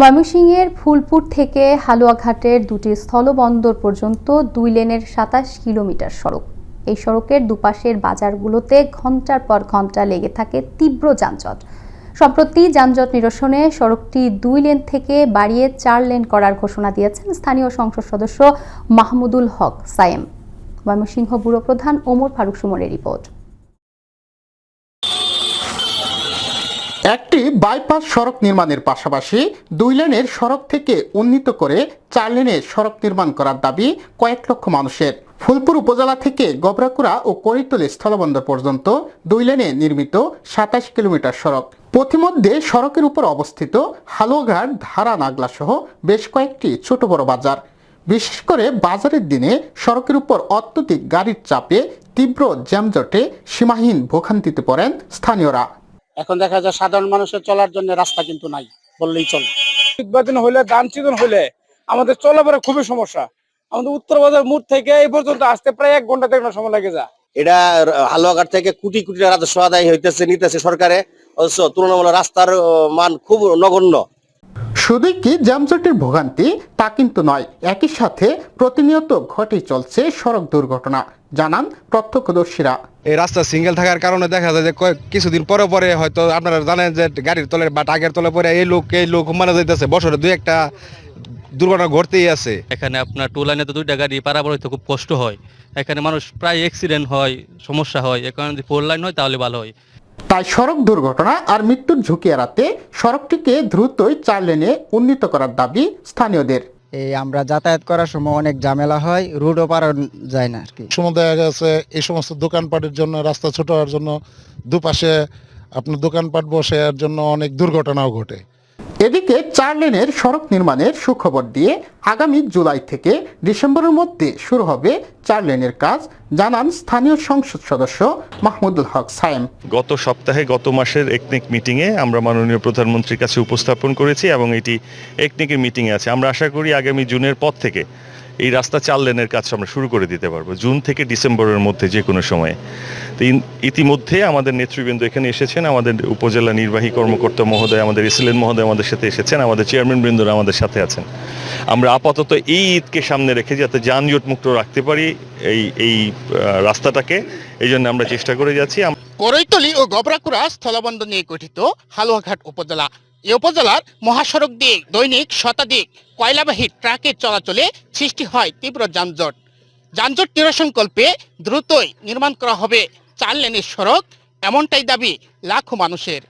ময়মনসিংহের ফুলপুর থেকে হালুয়াঘাটের দুটি স্থলবন্দর পর্যন্ত দুই লেনের সাতাশ কিলোমিটার সড়ক। এই সড়কের দুপাশের বাজারগুলোতে ঘণ্টার পর ঘণ্টা লেগে থাকে তীব্র যানজট। সম্প্রতি যানজট নিরসনে সড়কটি দুই লেন থেকে বাড়িয়ে চার লেন করার ঘোষণা দিয়েছেন স্থানীয় সংসদ সদস্য মাহমুদুল হক সায়েম। ময়মনসিংহ ব্যুরো প্রধান ওমর ফারুক সুমনের রিপোর্ট। একটি বাইপাস সড়ক নির্মাণের পাশাপাশি দুই লেনের সড়ক থেকে উন্নীত করে চার লেনের সড়ক নির্মাণ করার দাবি কয়েক লক্ষ মানুষের। ফুলপুর উপজেলা থেকে গবরাকুড়া ও করিতলি স্থলবন্দর পর্যন্ত দুই লেনে নির্মিত সাতাশ কিলোমিটার সড়ক। পথিমধ্যে সড়কের উপর অবস্থিত হালুয়াঘাট, ধারা, নাগলা সহ বেশ কয়েকটি ছোট বড় বাজার। বিশেষ করে বাজারের দিনে সড়কের উপর অত্যধিক গাড়ির চাপে তীব্র জ্যামজটে সীমাহীন ভোগান্তিতে পড়েন স্থানীয়রা। এখন দেখা যায় সাধারণ মানুষের চলার জন্য রাস্তা কিন্তু নাই বললেই চলে। উৎপাদন হলে দান চিদন হলে আমাদের চলাফেরা খুবই সমস্যা। আমাদের উত্তর বাজার মুঠ থেকে এই পর্যন্ত আসতে প্রায় এক ঘণ্টা দেড় সময় লাগে যা এটা হালুয়াঘাট থেকে কোটি কোটি টাকা রাজস্ব আদায় হইতেছে নিতেছে সরকারে। অথচ তুলনামূলক রাস্তার মান খুব নগণ্য। শুধুই কি যানজটের ভোগান্তি? তা কিন্তু নয়। একই সাথে প্রতিনিয়ত ঘটে চলছে সড়ক দুর্ঘটনা। জানান প্রত্যক্ষদর্শীরা। এই রাস্তা সিঙ্গেল থাকার কারণে দেখা যায় যে কিছুদিন পরে পরে হয়তো আপনারা জানেন যে গাড়ির তলে বা টাকের তলে পরে এই লোক এই লোক মারা যাইতেছে। বছরে দুই একটা দুর্ঘটনা ঘটতেই আছে। এখানে আপনার টু লাইনে তো দুইটা গাড়ি পারাপার হইতে খুব কষ্ট হয়। এখানে মানুষ প্রায় অ্যাক্সিডেন্ট হয় সমস্যা হয়। এখানে যদি ফোর লাইন হয় তাহলে ভালো হয়। তাই সড়ক দুর্ঘটনা আর মৃত্যুর ঝুঁকি এড়াতে সড়কটিকে দ্রুতই চার লেনে উন্নীত করার দাবি স্থানীয়দের। এই আমরা যাতায়াত করার সময় অনেক ঝামেলা হয় রুটও পার যায় না আর কি। সময় দেখা গেছে এই সমস্ত দোকানপাটের জন্য রাস্তা ছোট হওয়ার জন্য দুপাশে আপনার দোকানপাট বসে এর জন্য অনেক দুর্ঘটনাও ঘটে। এদিকে চার লেনের সড়ক নির্মাণের সুখবর দিয়ে আগামী জুলাই থেকে ডিসেম্বরের মধ্যে শুরু হবে চার লেনের কাজ, জানান স্থানীয় সংসদ সদস্য মাহমুদুল হক সায়েম। গত সপ্তাহে, গত মাসের একনিক মিটিংয়ে আমরা মাননীয় প্রধানমন্ত্রীর কাছে উপস্থাপন করেছি এবং এটি একনিকের মিটিংয়ে আছে। আমরা আশা করি আগামী জুনের পর থেকে এই রাস্তা চার লেনের কাজ আমরা শুরু করে দিতে পারব, জুন থেকে ডিসেম্বরের মধ্যে যে কোনো সময়ে। তো ইতিমধ্যে আমাদের নেতৃবৃন্দ এখানে এসেছেন, আমাদের উপজেলা নির্বাহী কর্মকর্তা মহোদয়, আমাদের এসিলেন মহোদয় আমাদের সাথে এসেছেন, আমাদের চেয়ারম্যান বৃন্দরা আমাদের সাথে আছেন। আমরা আপাতত এই ঈদকে সামনে রেখে যাতে যানজট মুক্ত রাখতে পারি এই এই রাস্তাটাকে, এই জন্য আমরা চেষ্টা করে যাচ্ছি। করৈতলি ও গবরাকুড়া স্থলবন্দর নিয়ে গঠিত হালুয়াঘাট উপজেলা এই উপজেলার মহাসড়ক দিয়ে দৈনিক শতাধিক কয়লাবাহী ট্রাকের চলাচলে সৃষ্টি হয় তীব্র যানজট। যানজট নিরসনকল্পে দ্রুতই নির্মাণ করা হবে চার লেনের সড়ক, এমনটাই দাবি লাখো মানুষের।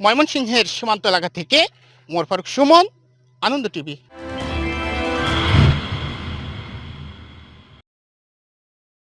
ময়মনসিংহের সীমান্ত এলাকা থেকে মোর ফারুক সুমন, আনন্দ টিভি।